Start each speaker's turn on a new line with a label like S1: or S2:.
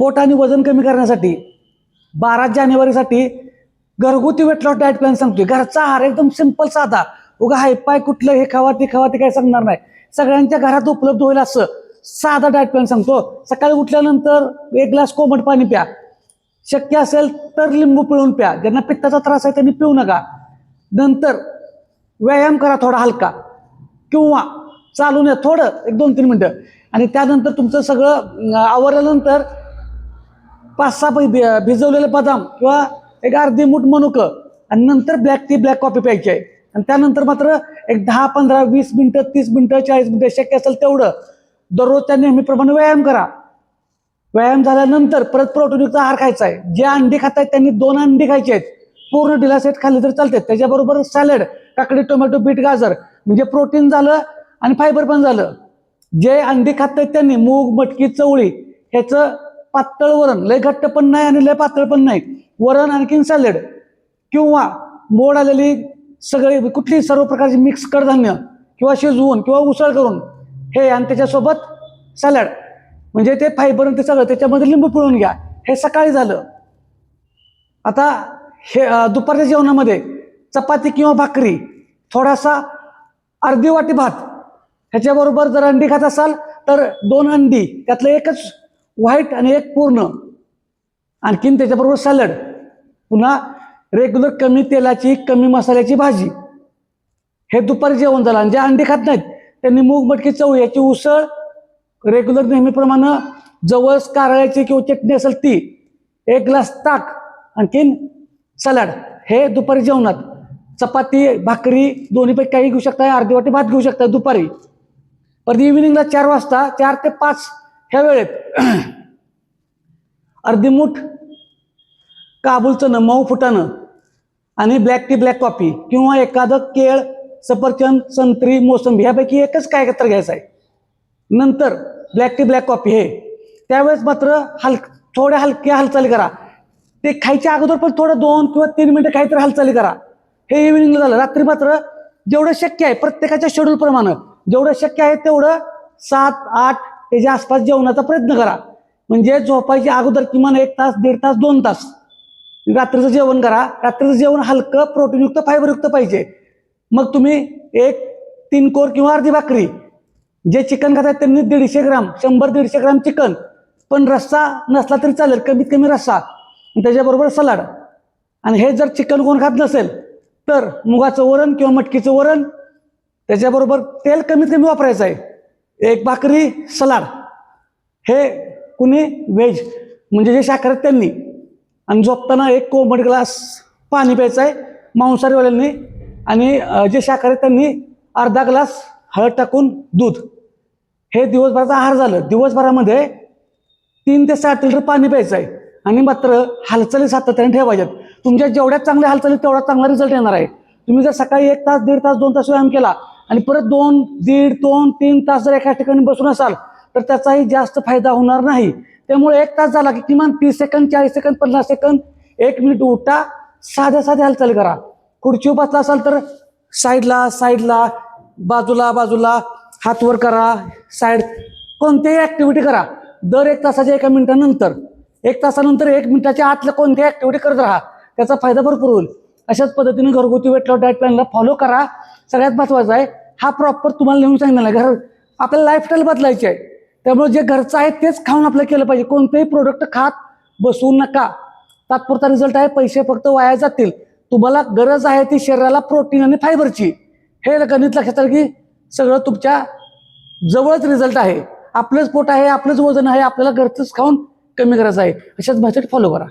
S1: पोट आणि वजन कमी करण्यासाठी बारा जानेवारीसाठी घरगुती वेट लॉस डाएट प्लॅन सांगतोय. घरचा आहार एकदम सिंपल साधा. उगा हाय पाय कुठलं हे खावा ते खावा ते काय सांगणार नाही. सगळ्यांच्या घरात उपलब्ध होईल असं साधा डाएट प्लॅन सांगतो. सकाळी उठल्यानंतर एक ग्लास कोमट पाणी प्या. शक्य असेल तर लिंबू पिळून प्या. ज्यांना पित्ताचा त्रास आहे त्यांनी पिऊ नका. नंतर व्यायाम करा थोडा हलका. किंवा चालून या थोडं एक दोन तीन मिनटं. आणि त्यानंतर तुमचं सगळं आवरल्यानंतर पाच सहा पै भि- भिजवलेले बदाम किंवा एक अर्धी मूठ मनुकं आणि नंतर ब्लॅक टी ब्लॅक कॉफी प्यायची. आहे आणि त्यानंतर मात्र एक दहा पंधरा वीस मिनटं तीस मिनटं चाळीस मिनटं शक्य असेल तेवढं दररोज त्या नेहमीप्रमाणे व्यायाम करा. व्यायाम झाल्यानंतर परत प्रोटीनयुक्त आहार खायचा आहे. जे अंडी खात आहेत त्यांनी दोन अंडी खायची आहेत. पूर्ण डिलासेट खाल्ले तर चालतात त्याच्याबरोबर सॅलड काकडी टोमॅटो बीट गाजर. म्हणजे प्रोटीन झालं आणि फायबर पण झालं. जे अंडी खात आहेत त्यांनी मूग मटकी चवळी ह्याचं पातळ वरण लय घट्ट पण नाही आणि लय पातळ पण नाही. वरण आणखीन सॅलेड किंवा मोड आलेली सगळे कुठली सर्व प्रकारची मिक्स कडधान्य किंवा शिजवून किंवा उसळ करून हे आणि त्याच्यासोबत सॅलड म्हणजे ते फायबर ते सगळं त्याच्यामध्ये लिंबू पिळून घ्या. हे सकाळी झालं. आता हे दुपारच्या जेवणामध्ये चपाती किंवा भाकरी थोडासा अर्धी वाटी भात ह्याच्याबरोबर जर अंडी खात असाल तर दोन अंडी त्यातलं एकच व्हाईट आणि एक पूर्ण. आणखीन त्याच्याबरोबर सॅलड पुन्हा रेग्युलर कमी तेलाची कमी मसाल्याची भाजी. हे दुपारी जेवण झालं. आणि जे अंडी खात नाहीत त्यांनी मूग मटकी चव याची उसळ रेग्युलर नेहमीप्रमाणे जवळच कारळ्याची किंवा चटणी असेल ती एक ग्लास ताक आणखीन सलाड हे दुपारी जेवणात. चपाती भाकरी दोन्हीपैकी काही घेऊ शकता. अर्धी वाटी भात घेऊ शकता दुपारी. परत इव्हिनिंगला चार वाजता चार ते पाच ह्या वेळेत अर्धी मूठ काबूलचं मऊ फुटाणं आणि ब्लॅक टी ब्लॅक कॉफी किंवा एखादं केळ सफरचंद संत्री मोसंबी ह्यापैकी एकच काय एकत्र घ्यायचं आहे. नंतर ब्लॅक टी ब्लॅक कॉफी हे. त्यावेळेस मात्र हल थोड्या हलक्या हालचाली करा. ते खायच्या अगोदर पण थोडं दोन किंवा तीन मिनटं काहीतरी हालचाली करा. हे इव्हिनिंगला झालं. रात्री मात्र जेवढं शक्य आहे प्रत्येकाच्या शेड्यूलप्रमाणे जेवढं शक्य आहे तेवढं सात आठ त्याच्या आसपास जेवणाचा प्रयत्न करा. म्हणजे झोपायच्या अगोदर किमान एक तास दीड तास दोन तास. रात्रीचं जेवण करा. रात्रीचं जेवण हलकं प्रोटीनयुक्त फायबरयुक्त पाहिजे. मग तुम्ही एक तीन कोर किंवा अर्धी भाकरी. जे चिकन खातात त्यांनी दीडशे ग्राम शंभर दीडशे ग्राम चिकन. पण रस्सा नसला तरी चालेल कमीत कमी रस्सा. त्याच्याबरोबर सलाड. आणि हे जर चिकन कोण खात नसेल तर मुगाचं वरण किंवा मटकीचं वरण. त्याच्याबरोबर तेल कमीत कमी वापरायचं आहे. एक भाकरी सलाड. हे कुणी? व्हेज. म्हणजे जे शाकाहारी आहेत त्यांनी. आणि झोपताना एक कोंबड ग्लास पाणी प्यायचं आहे मांसाहारीवाल्यांनी. आणि जे शाकाहारी आहेत त्यांनी अर्धा ग्लास हळद टाकून दूध. हे दिवसभराचा आहार झालं. दिवसभरामध्ये तीन ते सात लिटर पाणी प्यायचं आहे. आणि मात्र हालचाली सातत्याने ठेवायच्यात. तुमच्या जेवढ्या चांगल्या हालचाली तेवढा चांगला रिझल्ट येणार आहे. तुम्ही जर सकाळी एक तास दीड तास दोन तास व्यायाम केला आणि परत दोन दीड दोन तीन तास जर एका ठिकाणी बसून असाल तर त्याचाही जास्त फायदा होणार नाही. त्यामुळे एक तास झाला की किमान तीस सेकंद चाळीस सेकंद पन्नास सेकंद एक मिनिट उठा साध्या साध्या हालचाल करा. खुर्चीवर बसला असाल तर साईडला साईडला बाजूला बाजूला हातवर करा साईड कोणत्याही ऍक्टिव्हिटी करा. दर एक तासाच्या एका मिनिटानंतर एक तासानंतर एक मिनिटाच्या आतल्या कोणत्याही ऍक्टिव्हिटी करत राहा. त्याचा फायदा भरपूर होईल. अशाच पद्धतीने घरगुती वेट लॉस डायट प्लॅनला फॉलो करा. सगळ्यात महत्त्वाचा आहे हा प्रॉपर तुम्हाला लिहून सांगितलं आहे घर आपल्याला लाईफस्टाईल बदलायची आहे. त्यामुळे जे घरचं आहे तेच खाऊन आपलं केलं पाहिजे. कोणतेही प्रोडक्ट खात बसू नका. तात्पुरता रिझल्ट आहे पैसे फक्त वाया जातील. तुम्हाला गरज आहे ती शरीराला प्रोटीन आणि फायबरची हे गणित लक्षात आलं की सगळं तुमच्या जवळच रिझल्ट आहे. आपलंच पोट आहे आपलंच वजन आहे आपल्याला घरचंच खाऊन कमी करायचं आहे. अशाच मेथड फॉलो करा.